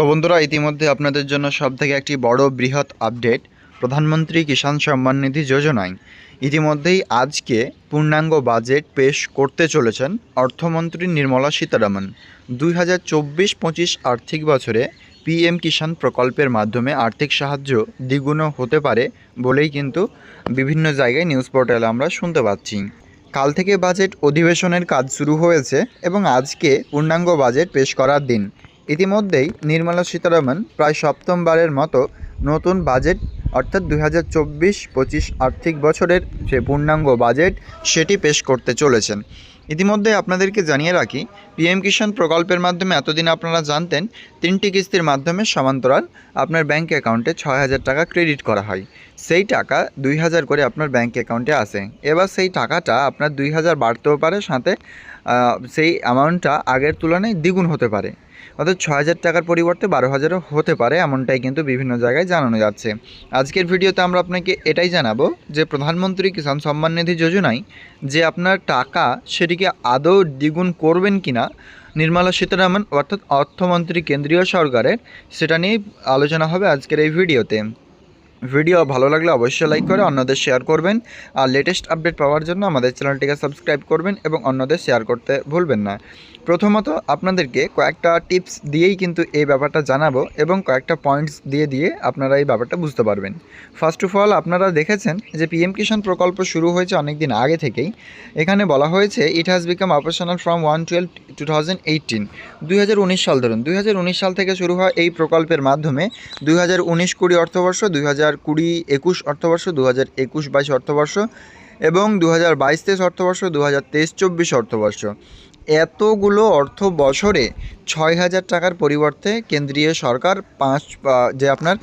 তো বন্ধুরা, ইতিমধ্যে আপনাদের জন্য সবথেকে একটি বড় বৃহৎ আপডেট, প্রধানমন্ত্রী কিষাণ সম্মান নিধি যোজনায়। ইতিমধ্যেই আজকে পূর্ণাঙ্গ বাজেট পেশ করতে চলেছেন অর্থমন্ত্রী নির্মলা সীতারামন। দুই হাজার চব্বিশ পঁচিশ আর্থিক বছরে পিএম কিষাণ প্রকল্পের মাধ্যমে আর্থিক সাহায্য দ্বিগুণ হতে পারে বলেই কিন্তু বিভিন্ন জায়গায় নিউজ পোর্টালে আমরা শুনতে পাচ্ছি। কাল থেকে বাজেট অধিবেশনের কাজ শুরু হয়েছে এবং আজকে পূর্ণাঙ্গ বাজেট পেশ করার দিন। ইতিমধ্যেই নির্মলা সীতারামন প্রায় সপ্তমবারের মতো নতুন বাজেট, অর্থাৎ দুই হাজার চব্বিশ পঁচিশ আর্থিক বছরের যে পূর্ণাঙ্গ বাজেট, সেটি পেশ করতে চলেছেন। ইতিমধ্যে আপনাদেরকে জানিয়ে রাখি পিএম কিষাণ প্রকল্পের মাধ্যমে এতদিন আপনারা জানতেন, তিনটি কিস্তির মাধ্যমে সমান্তরাল আপনার ব্যাঙ্ক অ্যাকাউন্টে ছয় হাজার টাকা ক্রেডিট করা হয়। সেই টাকা দুই হাজার করে আপনার ব্যাঙ্ক অ্যাকাউন্টে আসে। এবার সেই টাকাটা আপনার দুই হাজার বাড়তেও পারে, সাথে সেই অ্যামাউন্টটা আগের তুলনায় দ্বিগুণ হতে পারে। অর্থাৎ ছ হাজার টাকার পরিবর্তে বারো হাজারও হতে পারে, এমনটাই কিন্তু বিভিন্ন জায়গায় জানানো যাচ্ছে। আজকের ভিডিওতে আমরা আপনাকে এটাই জানাব যে প্রধানমন্ত্রী কিষাণ সম্মান নিধি যোজনায় যে আপনার টাকা সেটিকে আদৌ দ্বিগুণ করবেন কিনা, নির্মলা সীতারামন অর্থাৎ অর্থমন্ত্রী কেন্দ্রীয় সরকারের, সেটা নিয়েই আলোচনা হবে আজকের এই ভিডিওতে। ভিডিও ভালো লাগলে অবশ্যই লাইক করে অন্যদের শেয়ার করবেন, আর লেটেস্ট আপডেট পাওয়ার জন্য আমাদের চ্যানেলটিকে সাবস্ক্রাইব করবেন এবং অন্যদের শেয়ার করতে ভুলবেন না। প্রথমত আপনাদেরকে কয়েকটা টিপস দিয়েই কিন্তু এই ব্যাপারটা জানাব এবং কয়েকটা পয়েন্টস দিয়ে দিয়ে আপনারা এই ব্যাপারটা বুঝতে পারবেন। ফার্স্ট অফ অল আপনারা দেখেছেন যে পিএম কিষাণ প্রকল্প শুরু হয়েছে অনেক দিন আগে থেকেই। এখানে বলা হয়েছে it has become operational from one twelve two thousand সাল ধরুন, দুই হাজার উনিশ সাল থেকে শুরু হয় এই প্রকল্পের মাধ্যমে। দুই হাজার উনিশ কুড়ি অর্থবর্ষ, দুই হাজার কুড়ি একুশ অর্থবর্ষ দু হাজার একুশ বাইশ অর্থবর্ষ এবং দু হাজার বাইশ তেইশ অর্থবর্ষ দু হাজার তেইশ চব্বিশ অর্থবর্ষ। এতগুলো অর্থ বছরে ছয় হাজার টাকার পরিবর্তে কেন্দ্রীয় সরকার পাঁচ যে আপনার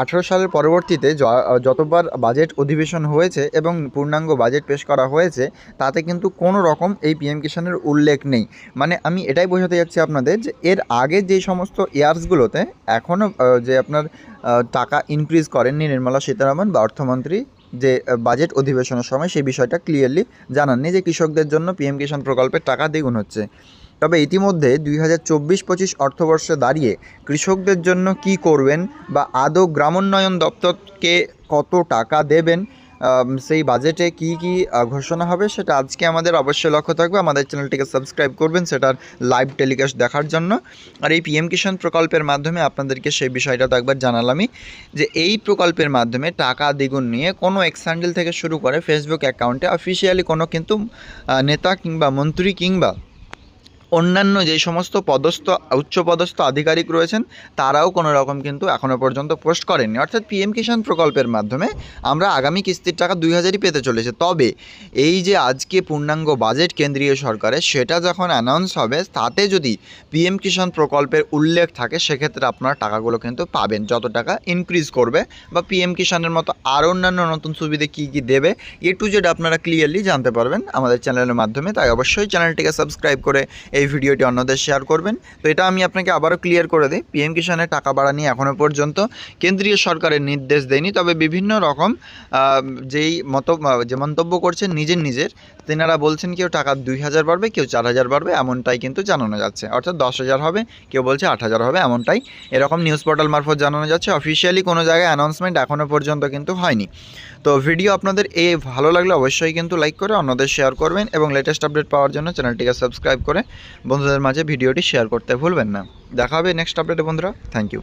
আঠেরো সালের পরবর্তীতে যতবার বাজেট অধিবেশন হয়েছে এবং পূর্ণাঙ্গ বাজেট পেশ করা হয়েছে, তাতে কিন্তু কোনো রকম এই পিএম কিষাণের উল্লেখ নেই। মানে আমি এটাই বোঝাতে যাচ্ছি আপনাদের যে এর আগে যে সমস্ত ইয়ার্সগুলোতে এখনও যে আপনার টাকা ইনক্রিজ করেননি নির্মলা সীতারামন বা অর্থমন্ত্রী যে বাজেট অধিবেশনের সময় সেই বিষয়টা ক্লিয়ারলি জানাননি যে কৃষকদের জন্য পিএম কিষাণ প্রকল্পের টাকা দ্বিগুণ হচ্ছে। তবে ইতিমধ্যে দুই হাজার চব্বিশ পঁচিশ অর্থবর্ষে দাঁড়িয়ে কৃষকদের জন্য কি করবেন বা আদৌ গ্রামোন্নয়ন দপ্তরকে কত টাকা দেবেন সেই বাজেটে কি কি ঘোষণা হবে সেটা আজকে আমাদের অবশ্যই লক্ষ্য থাকবে। আমাদের চ্যানেলটিকে সাবস্ক্রাইব করবেন, সেটার লাইভ টেলিকাস্ট দেখার জন্য। আর এই পিএম কিষাণ প্রকল্পের মাধ্যমে আপনাদেরকে সেই বিষয়টা তো একবার জানালামই, যে এই প্রকল্পের মাধ্যমে টাকা দ্বিগুণ নিয়ে কোনো এক্স হ্যান্ডেল থেকে শুরু করে ফেসবুক অ্যাকাউন্টে অফিসিয়ালি কোনো কিন্তু নেতা কিংবা মন্ত্রী কিংবা অন্যান্য যে সমস্ত পদস্থ উচ্চপদস্থ আধিকারিক রয়েছেন, তারাও কোনো রকম কিন্তু এখনও পর্যন্ত পোস্ট করেননি। অর্থাৎ পিএম কিষাণ প্রকল্পের মাধ্যমে আমরা আগামী কিস্তির টাকা দুই হাজারই পেতে চলেছে। তবে এই যে আজকে পূর্ণাঙ্গ বাজেট কেন্দ্রীয় সরকারের, সেটা যখন অ্যানাউন্স হবে, তাতে যদি পিএম কিষাণ প্রকল্পের উল্লেখ থাকে, সেক্ষেত্রে আপনার টাকাগুলো কিন্তু পাবেন। যত টাকা ইনক্রিজ করবে বা পিএম কিষাণের মতো আরও অন্যান্য নতুন সুবিধে কী কী দেবে, এ টু জেড আপনারা ক্লিয়ারলি জানতে পারবেন আমাদের চ্যানেলের মাধ্যমে। তাই অবশ্যই চ্যানেলটিকে সাবস্ক্রাইব করে এই ভিডিওটি অন্যদের শেয়ার করবেন। তো এটা আমি আপনাকে আবারও ক্লিয়ার করে দিই পিএম কিষাণের টাকা বাড়া নিয়ে এখনও পর্যন্ত কেন্দ্রীয় সরকারের নির্দেশ দেয়নি, তবে বিভিন্ন রকম যেই মত, যে মন্তব্য করছেন নিজের নিজের, তেনারা বলছেন কেউ টাকা দুই হাজার বাড়বে, কেউ চার হাজার বাড়বে, এমনটাই কিন্তু জানানো যাচ্ছে। অর্থাৎ দশ হাজার হবে, কেউ বলছে আট হাজার হবে, এমনটাই এরকম নিউজ পোর্টাল মারফত জানানো যাচ্ছে। অফিসিয়ালি কোনো জায়গায় অ্যানাউন্সমেন্ট এখনও পর্যন্ত কিন্তু হয়নি। তো ভিডিও আপনাদের এ ভালো লাগলে অবশ্যই কিন্তু লাইক করে অন্যদের শেয়ার করবেন এবং লেটেস্ট আপডেট পাওয়ার জন্য চ্যানেলটিকে সাবস্ক্রাইব করে বন্ধুদের মাঝে ভিডিওটি শেয়ার করতে ভুলবেন না। দেখা হবে নেক্সট আপডেটে বন্ধুরা। Thank you